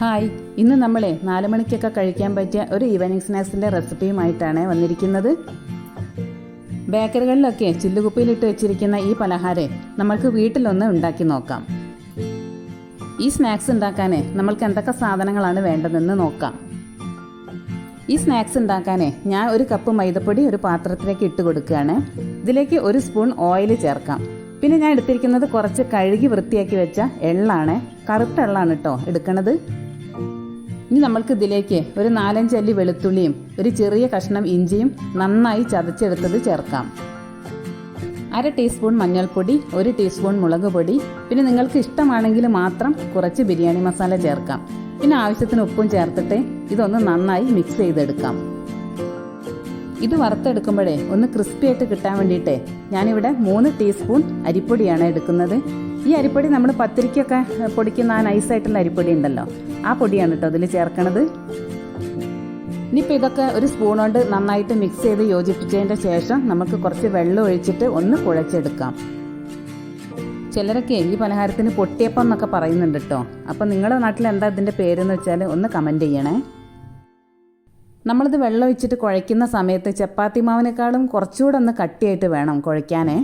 Hi ഇന്ന് നമ്മളെ നാല് മണിക്കൊക്കെ കഴിക്കാൻ പറ്റിയ ഒരു ഈവനിങ് സ്നാക്സിന്റെ റെസിപ്പിയുമായിട്ടാണ് വന്നിരിക്കുന്നത്. ബേക്കറികളിലൊക്കെ ചില്ലുകുപ്പിയിലിട്ട് വെച്ചിരിക്കുന്ന ഈ പലഹാരം നമ്മൾക്ക് വീട്ടിലൊന്ന് ഉണ്ടാക്കി നോക്കാം. ഈ സ്നാക്സ് ഉണ്ടാക്കാൻ നമ്മൾക്ക് എന്തൊക്കെ സാധനങ്ങളാണ് വേണ്ടതെന്ന് നോക്കാം. ഈ സ്നാക്സ് ഉണ്ടാക്കാൻ ഞാൻ ഒരു കപ്പ് മൈദപ്പൊടി ഒരു പാത്രത്തിലേക്ക് ഇട്ട് കൊടുക്കുകയാണ്. ഇതിലേക്ക് ഒരു സ്പൂൺ ഓയിൽ ചേർക്കാം. പിന്നെ ഞാൻ എടുത്തിരിക്കുന്നത് കുറച്ച് കഴുകി വൃത്തിയാക്കി വെച്ച എള്ളാണ്. കറുത്ത എള്ളാണ് കേട്ടോ എടുക്കണത്. ഇനി നമ്മൾക്ക് ഇതിലേക്ക് ഒരു നാലഞ്ചല്ലി വെളുത്തുള്ളിയും ഒരു ചെറിയ കഷ്ണം ഇഞ്ചിയും നന്നായി ചതച്ചെടുത്തത് ചേർക്കാം. അര ടീസ്പൂൺ മഞ്ഞൾപ്പൊടി ഒരു ടീസ്പൂൺ മുളക് പൊടി പിന്നെ നിങ്ങൾക്ക് ഇഷ്ടമാണെങ്കിൽ മാത്രം കുറച്ച് ബിരിയാണി മസാല ചേർക്കാം. പിന്നെ ആവശ്യത്തിന് ഉപ്പും ചേർത്തിട്ട് ഇതൊന്ന് നന്നായി മിക്സ് ചെയ്തെടുക്കാം. ഇത് വറുത്തെടുക്കുമ്പോഴേ ഒന്ന് ക്രിസ്പി ആയിട്ട് കിട്ടാൻ വേണ്ടിയിട്ട് ഞാനിവിടെ മൂന്ന് ടീസ്പൂൺ അരിപ്പൊടിയാണ് എടുക്കുന്നത്. ഈ അരിപ്പൊടി നമ്മൾ പത്തിരിക്കൊക്കെ പൊടിക്കുന്ന ആ നൈസായിട്ടുള്ള അരിപ്പൊടി ഉണ്ടല്ലോ. ആ പൊടിയാണ് കേട്ടോ അതിൽ ചേർക്കണത്. ഇനിയിപ്പോൾ ഇതൊക്കെ ഒരു സ്പൂൺ കൊണ്ട് നന്നായിട്ട് മിക്സ് ചെയ്ത് യോജിപ്പിച്ചതിന്റെ ശേഷം നമുക്ക് കുറച്ച് വെള്ളം ഒഴിച്ചിട്ട് ഒന്ന് കുഴച്ചെടുക്കാം. ചിലരൊക്കെ ഈ പലഹാരത്തിന് പൊട്ടിയപ്പം എന്നൊക്കെ പറയുന്നുണ്ട് കേട്ടോ അപ്പം നിങ്ങളുടെ നാട്ടിൽ എന്താ ഇതിന്റെ പേരെന്ന് വെച്ചാൽ ഒന്ന് കമന്റ് ചെയ്യണേ. നമ്മളിത് വെള്ളം ഒഴിച്ചിട്ട് കുഴയ്ക്കുന്ന സമയത്ത് ചപ്പാത്തി മാവിനേക്കാളും കുറച്ചുകൂടെ ഒന്ന് കട്ടിയായിട്ട് വേണം കുഴയ്ക്കാനേ.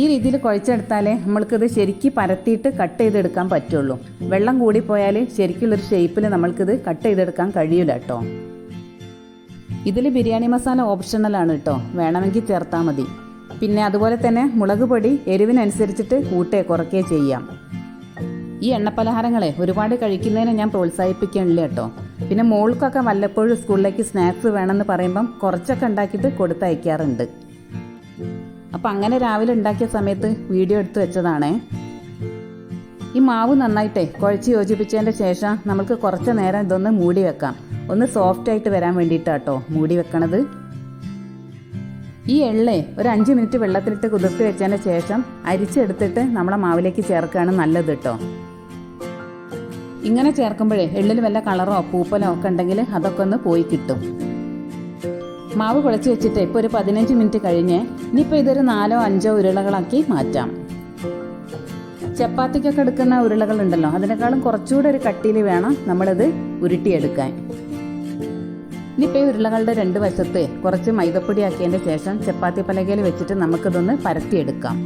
ഈ രീതിയിൽ കുഴച്ചെടുത്താലേ നമ്മൾക്കിത് ശരിക്ക് പരത്തിയിട്ട് കട്ട് ചെയ്തെടുക്കാൻ പറ്റുള്ളൂ. വെള്ളം കൂടിപ്പോയാൽ ശരിക്കുള്ളൊരു ഷേപ്പിൽ നമ്മൾക്കിത് കട്ട് ചെയ്തെടുക്കാൻ കഴിയില്ല കേട്ടോ ഇതിൽ ബിരിയാണി മസാല ഓപ്ഷണലാണ് കേട്ടോ വേണമെങ്കിൽ ചേർത്താൽ മതി. പിന്നെ അതുപോലെ തന്നെ മുളക് പൊടി എരിവിനനുസരിച്ചിട്ട് കൂട്ടേ കുറയ്ക്കുകയോ ചെയ്യാം. ഈ എണ്ണപ്പലഹാരങ്ങളെ ഒരുപാട് കഴിക്കുന്നതിന് ഞാൻ പ്രോത്സാഹിപ്പിക്കണില്ല കേട്ടോ പിന്നെ മോൾക്കൊക്കെ വല്ലപ്പോഴും സ്കൂളിലേക്ക് സ്നാക്സ് വേണമെന്ന് പറയുമ്പം കുറച്ചൊക്കെ ഉണ്ടാക്കിയിട്ട് കൊടുത്തയക്കാറുണ്ട്. അപ്പം അങ്ങനെ രാവിലെ ഉണ്ടാക്കിയ സമയത്ത് വീഡിയോ എടുത്തു വെച്ചതാണേ. ഈ മാവ് നന്നായിട്ടേ കുഴച്ച് യോജിപ്പിച്ചതിന്റെ ശേഷം നമുക്ക് കുറച്ച് നേരം ഇതൊന്ന് മൂടി വെക്കാം. ഒന്ന് സോഫ്റ്റ് ആയിട്ട് വരാൻ വേണ്ടിയിട്ടാട്ടോ മൂടി വെക്കണത്. ഈ എള്ളേ ഒരു അഞ്ച് മിനിറ്റ് വെള്ളത്തിലിട്ട് കുതിർത്ത് വെച്ചതിന് ശേഷം അരിച്ചെടുത്തിട്ട് നമ്മളെ മാവിലേക്ക് ചേർക്കുകയാണ് നല്ലത് കേട്ടോ ഇങ്ങനെ ചേർക്കുമ്പോഴേ എള്ളിൽ വല്ല കളറോ പൂപ്പലോ ഒക്കെ ഉണ്ടെങ്കിൽ അതൊക്കെ ഒന്ന് പോയി കിട്ടും. മാവ് കുഴച്ച് വെച്ചിട്ട് ഇപ്പോൾ ഒരു പതിനഞ്ച് മിനിറ്റ് കഴിഞ്ഞ് ഇനിയിപ്പോൾ ഇതൊരു നാലോ അഞ്ചോ ഉരുളകളാക്കി മാറ്റാം. ചപ്പാത്തിക്കൊക്കെ എടുക്കുന്ന ഉരുളകൾ ഉണ്ടല്ലോ അതിനേക്കാളും കുറച്ചുകൂടെ ഒരു കട്ടിയിൽ വേണം നമ്മളിത് ഉരുട്ടിയെടുക്കാൻ. ഇനിയിപ്പോൾ ഈ ഉരുളകളുടെ രണ്ട് വശത്ത് കുറച്ച് മൈദപ്പൊടി ആക്കിയതിന്റെ ശേഷം ചപ്പാത്തി പലകയിൽ വെച്ചിട്ട് നമുക്കിതൊന്ന് പരത്തിയെടുക്കാം.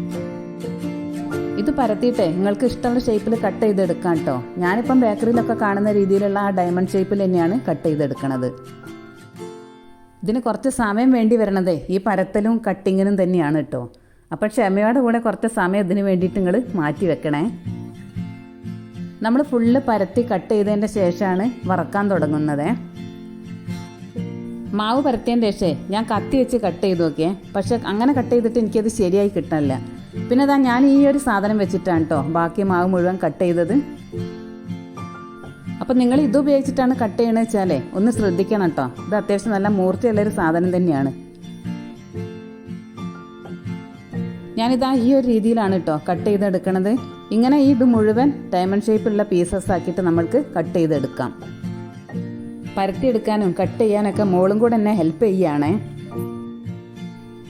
ഇത് പരത്തിയിട്ട് നിങ്ങൾക്ക് ഇഷ്ടമുള്ള ഷേപ്പിൽ കട്ട് ചെയ്തെടുക്കാം കേട്ടോ ഞാനിപ്പം ബേക്കറിയിലൊക്കെ കാണുന്ന രീതിയിലുള്ള ആ ഡയമണ്ട് ഷേപ്പിൽ തന്നെയാണ് കട്ട് ചെയ്തെടുക്കണത്. ഇതിന് കുറച്ച് സമയം വേണ്ടി വരണതേ. ഈ പരത്തലും കട്ടിങ്ങിനും തന്നെയാണ് കേട്ടോ അപ്പം ക്ഷമയോടെ കൂടെ കുറച്ച് സമയം ഇതിന് വേണ്ടിയിട്ട് നിങ്ങൾ മാറ്റി വെക്കണേ. നമ്മൾ ഫുള്ള് പരത്തി കട്ട് ചെയ്തതിന്റെ ശേഷമാണ് വറക്കാൻ തുടങ്ങുന്നത്. മാവ് പരത്തിയതിന്റെ ശേഷേ ഞാൻ കത്തി വെച്ച് കട്ട് ചെയ്ത് നോക്കിയേ. പക്ഷെ അങ്ങനെ കട്ട് ചെയ്തിട്ട് എനിക്കത് ശരിയായി കിട്ടണില്ല. പിന്നെ അതാ ഞാൻ ഈ ഒരു സാധനം വെച്ചിട്ടാണ് കേട്ടോ ബാക്കി മാവ് മുഴുവൻ കട്ട് ചെയ്തത്. അപ്പം നിങ്ങൾ ഇത് ഉപയോഗിച്ചിട്ടാണ് കട്ട് ചെയ്യണ വെച്ചാലേ ഒന്ന് ശ്രദ്ധിക്കണം കേട്ടോ ഇത് അത്യാവശ്യം നല്ല മൂർച്ചയുള്ളൊരു സാധനം തന്നെയാണ്. ഞാനിതാ ഈ ഒരു രീതിയിലാണ് കേട്ടോ കട്ട് ചെയ്തെടുക്കണത്. ഇങ്ങനെ ഈ ഇത് മുഴുവൻ ഡയമണ്ട് ഷേപ്പിലുള്ള പീസസ് ആക്കിയിട്ട് നമ്മൾക്ക് കട്ട് ചെയ്തെടുക്കാം. പരത്തിയെടുക്കാനും കട്ട് ചെയ്യാനൊക്കെ മോളും കൂടെ എന്നെ ഹെൽപ്പ് ചെയ്യുകയാണേ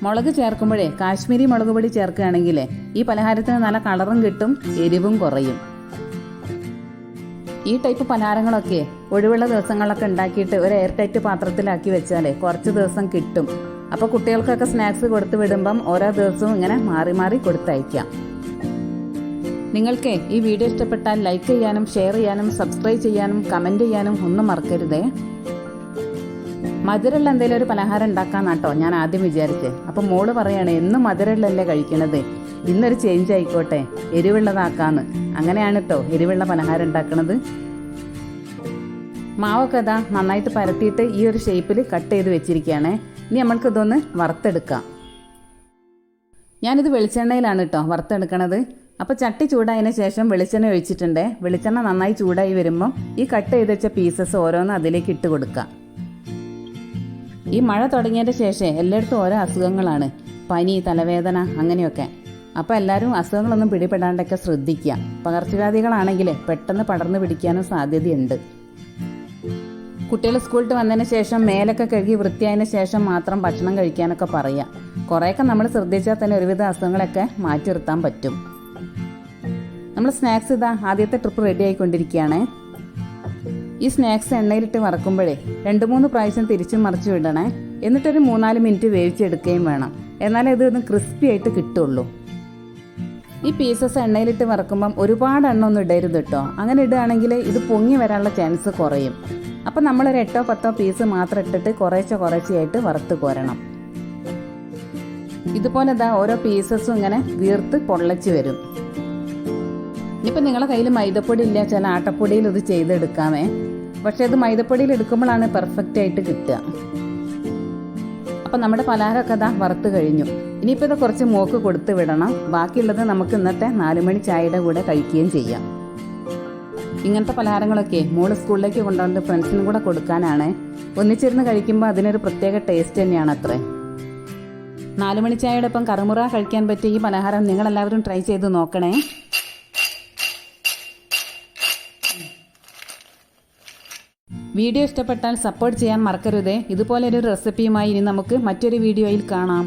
മുളക് ചേർക്കുമ്പോഴേ കാശ്മീരി മുളക് പൊടി ചേർക്കുകയാണെങ്കിൽ ഈ പലഹാരത്തിന് നല്ല കളറും കിട്ടും എരിവും കുറയും. ഈ ടൈപ്പ് പലഹാരങ്ങളൊക്കെ ഒഴിവുള്ള ദിവസങ്ങളൊക്കെ ഉണ്ടാക്കിയിട്ട് ഒരു എയർ ടൈറ്റ് പാത്രത്തിലാക്കി വെച്ചാലേ കുറച്ച് ദിവസം കിട്ടും. അപ്പോൾ കുട്ടികൾക്കൊക്കെ സ്നാക്സ് കൊടുത്തു വിടുമ്പം ഓരോ ദിവസവും ഇങ്ങനെ മാറി മാറി കൊടുത്തയക്കാം. നിങ്ങൾക്ക് ഈ വീഡിയോ ഇഷ്ടപ്പെട്ടാൽ ലൈക്ക് ചെയ്യാനും ഷെയർ ചെയ്യാനും സബ്സ്ക്രൈബ് ചെയ്യാനും കമന്റ് ചെയ്യാനും ഒന്നും മറക്കരുതേ. മധുരമുള്ള എന്തെങ്കിലും ഒരു പലഹാരം ഉണ്ടാക്കാന്നാട്ടോ ഞാൻ ആദ്യം വിചാരിച്ചേ. അപ്പം മോൾ പറയാണ് എന്നും മധുരമുള്ളല്ലേ കഴിക്കണത്? ഇന്നൊരു ചേഞ്ച് ആയിക്കോട്ടെ എരിവുള്ളതാക്കാന്ന്. അങ്ങനെയാണ് കേട്ടോ എരിവുള്ള പലഹാരം ഉണ്ടാക്കുന്നത് മാവൊക്കെ അതാ നന്നായിട്ട് പരത്തിയിട്ട് ഈ ഒരു ഷേപ്പിൽ കട്ട് ചെയ്ത് വെച്ചിരിക്കുകയാണ് ഇനി നമ്മൾക്ക് ഇതൊന്ന് വറുത്തെടുക്കാം. ഞാനിത് വെളിച്ചെണ്ണയിലാണ് കേട്ടോ വറുത്തെടുക്കണത്. അപ്പോൾ ചട്ടി ചൂടായതിനു ശേഷം വെളിച്ചെണ്ണ ഒഴിച്ചിട്ടുണ്ട്. വെളിച്ചെണ്ണ നന്നായി ചൂടായി വരുമ്പം ഈ കട്ട് ചെയ്ത് വെച്ച പീസസ് ഓരോന്ന് അതിലേക്ക് ഇട്ട് കൊടുക്കാം. ഈ മഴ തുടങ്ങിയതിന് ശേഷം എല്ലായിടത്തും ഓരോ അസുഖങ്ങളാണ്. പനി തലവേദന അങ്ങനെയൊക്കെ. അപ്പോൾ എല്ലാവരും അസുഖങ്ങളൊന്നും പിടിപെടാണ്ടൊക്കെ ശ്രദ്ധിക്കുക. പകർച്ചവ്യാധികളാണെങ്കിൽ പെട്ടെന്ന് പടർന്നു പിടിക്കാനും സാധ്യതയുണ്ട്. കുട്ടികൾ സ്കൂളിൽ വന്നതിന് ശേഷം മേലൊക്കെ കഴുകി വൃത്തിയായതിനു ശേഷം മാത്രം ഭക്ഷണം കഴിക്കാനൊക്കെ പറയാം കുറേയൊക്കെ നമ്മൾ ശ്രദ്ധിച്ചാൽ തന്നെ ഒരുവിധ അസുഖങ്ങളൊക്കെ മാറ്റി നിർത്താൻ പറ്റും. നമ്മൾ സ്നാക്സ് ഇതാ ആദ്യത്തെ ട്രിപ്പ് റെഡി ആയിക്കൊണ്ടിരിക്കുകയാണ്. ഈ സ്നാക്സ് എണ്ണയിലിട്ട് വറക്കുമ്പോഴേ രണ്ട് മൂന്ന് പ്രാവശ്യം തിരിച്ചും മറിച്ചു വിടണേ എന്നിട്ടൊരു മൂന്നാൽ മിനിറ്റ് വേവിച്ചെടുക്കുകയും വേണം. എന്നാലേ ഇത് ഒന്ന് ക്രിസ്പി ആയിട്ട് കിട്ടുള്ളൂ. ഈ പീസസ് എണ്ണയിലിട്ട് വറക്കുമ്പം ഒരുപാട് എണ്ണ ഒന്നും ഇടരുത് കേട്ടോ അങ്ങനെ ഇടുകയാണെങ്കിൽ ഇത് പൊങ്ങി വരാനുള്ള ചാൻസ് കുറയും. അപ്പം നമ്മളൊരു എട്ടോ പത്തോ പീസ് മാത്രം ഇട്ടിട്ട് കുറേശ്ശെ കുറേശ്ശെയായിട്ട് വറുത്ത് കോരണം. ഇതുപോലെ ഇതാ ഓരോ പീസസും ഇങ്ങനെ വീർത്ത് പൊള്ളച്ച് വരും. ഇനിയിപ്പോൾ നിങ്ങളെ കയ്യിൽ മൈദപ്പൊടി ഇല്ല ചില ആട്ടപ്പൊടിയിൽ ഇത് ചെയ്തെടുക്കാമേ. പക്ഷേ ഇത് മൈദപ്പൊടിയിൽ എടുക്കുമ്പോഴാണ് പെർഫെക്റ്റ് ആയിട്ട് കിട്ടുക. അപ്പം നമ്മുടെ പലഹാരമൊക്കെ അതാ വറുത്ത് കഴിഞ്ഞു. ഇനിയിപ്പോൾ ഇത് കുറച്ച് മോക്ക് കൊടുത്ത് വിടണം. ബാക്കിയുള്ളത് നമുക്ക് ഇന്നത്തെ നാലുമണി ചായയുടെ കൂടെ കഴിക്കുകയും ചെയ്യാം. ഇങ്ങനത്തെ പലഹാരങ്ങളൊക്കെ മോൾ സ്കൂളിലേക്ക് കൊണ്ടുവന്ന് ഫ്രണ്ട്സിനും കൂടെ കൊടുക്കാനാണ്. ഒന്നിച്ചിരുന്ന് കഴിക്കുമ്പോൾ അതിനൊരു പ്രത്യേക ടേസ്റ്റ് തന്നെയാണ് അത്രേ. നാലുമണി ചായയോടൊപ്പം കറുമുറ കഴിക്കാൻ പറ്റിയ ഈ പലഹാരം നിങ്ങളെല്ലാവരും ട്രൈ ചെയ്ത് നോക്കണേ. വീഡിയോ ഇഷ്ടപ്പെട്ടാൽ സപ്പോർട്ട് ചെയ്യാൻ മറക്കരുതേ. ഇതുപോലെ ഒരു റെസിപ്പിയുമായി ഇനി നമുക്ക് മറ്റൊരു വീഡിയോയിൽ കാണാം.